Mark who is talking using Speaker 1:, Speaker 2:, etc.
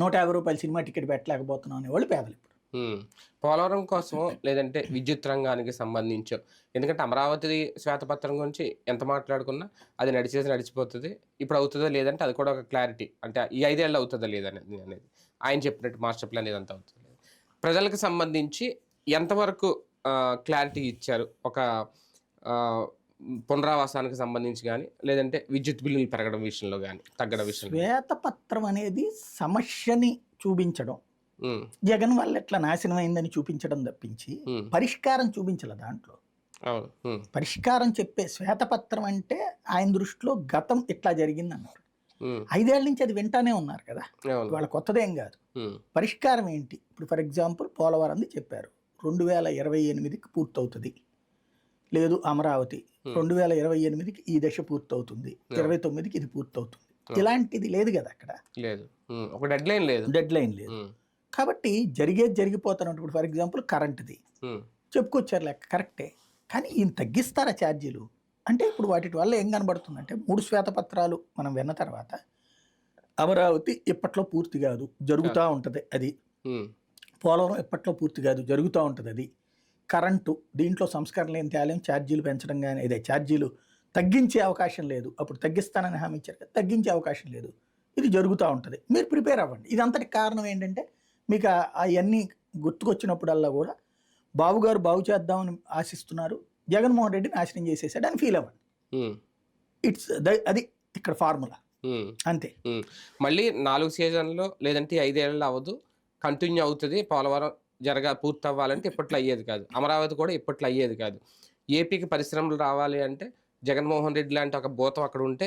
Speaker 1: నూట యాభై రూపాయల సినిమా టికెట్ పెట్టలేకపోతున్నాం అనేవాళ్ళు పేదలు ఇప్పుడు.
Speaker 2: పోలవరం కోసం లేదంటే విద్యుత్ రంగానికి సంబంధించో ఎందుకంటే అమరావతి శ్వేతపత్రం గురించి ఎంత మాట్లాడుకున్నా అది నడిచేసి నడిచిపోతుంది. ఇప్పుడు అవుతుందో లేదంటే అది కూడా ఒక క్లారిటీ అంటే ఈ ఐదేళ్ళు అవుతుందో లేదనేది అనేది ఆయన చెప్పినట్టు మాస్టర్ ప్లాన్ ఇదంతా అవుతుంది ప్రజలకు సంబంధించి ఎంతవరకు క్లారిటీ ఇచ్చారు? ఒక పునరావాసానికి సంబంధించి కానీ లేదంటే విద్యుత్ బిల్లులు పెరగడం విషయంలో కానీ తగ్గడం విషయంలో
Speaker 1: శ్వేతపత్రం అనేది సమస్యని చూపించడం. జగన్ వల్ల ఎట్లా నాశనం అయిందని చూపించడం తప్పించి పరిష్కారం చూపించలే దాంట్లో. పరిష్కారం చెప్పే శ్వేతపత్రం అంటే ఆయన దృష్టిలో గతం ఇట్లా జరిగింది అన్నారు ఐదేళ్ళ నుంచి అది వింటానే ఉన్నారు కదా. వాళ్ళ కొత్తదేం కాదు. పరిష్కారం ఏంటి? ఇప్పుడు ఫర్ ఎగ్జాంపుల్ పోలవరంది చెప్పారు. రెండు వేల ఇరవై ఎనిమిదికి పూర్తవుతుంది. లేదు అమరావతి. రెండు వేల ఇరవై ఎనిమిదికి ఈ దశ పూర్తవుతుంది. ఇరవై తొమ్మిదికి ఇది పూర్తవుతుంది. ఇలాంటిది లేదు కదా అక్కడ.
Speaker 2: లేదు. ఒక డెడ్ లైన్ లేదు.
Speaker 1: డెడ్ లైన్ లేదు కాబట్టి జరిగేది జరిగిపోతున్నప్పుడు ఫర్ ఎగ్జాంపుల్ కరెంట్ది చెప్పుకొచ్చారు లెక్క కరెక్టే. కానీ ఈయన తగ్గిస్తారా ఛార్జీలు? అంటే ఇప్పుడు వాటి వల్ల ఏం కనబడుతుందంటే మూడు శ్వేతపత్రాలు మనం విన్న తర్వాత అమరావతి ఇప్పట్లో పూర్తి కాదు. జరుగుతూ ఉంటుంది అది. పోలవరం ఇప్పట్లో పూర్తి కాదు. జరుగుతూ ఉంటుంది అది. కరెంటు దీంట్లో సంస్కరణలు ఏం తేలేం? ఛార్జీలు పెంచడం కానీ ఇదే ఛార్జీలు తగ్గించే అవకాశం లేదు. అప్పుడు తగ్గిస్తానని హామీ ఇచ్చారు కదా, తగ్గించే అవకాశం లేదు. ఇది జరుగుతూ ఉంటుంది. మీరు ప్రిపేర్ అవ్వండి. ఇదంతటి కారణం ఏంటంటే మీకు అవన్నీ గుర్తుకొచ్చినప్పుడల్లా కూడా బాబు గారు బాగు చేద్దామని ఆశిస్తున్నారు. జగన్మోహన్ రెడ్డి నాశనం చేసేసాడు అని ఫీల్ అవ్వండి. ఇట్స్ అది ఇక్కడ ఫార్ములా. అంతే.
Speaker 2: మళ్ళీ నాలుగు సీజన్లో లేదంటే ఐదేళ్ళు అవ్వదు. కంటిన్యూ అవుతుంది. పోలవరం జరగా పూర్తి అవ్వాలంటే ఇప్పట్లో అయ్యేది కాదు. అమరావతి కూడా ఇప్పట్లో అయ్యేది కాదు. ఏపీకి పరిశ్రమలు రావాలి అంటే జగన్మోహన్ రెడ్డి లాంటి ఒక భూతం అక్కడ ఉంటే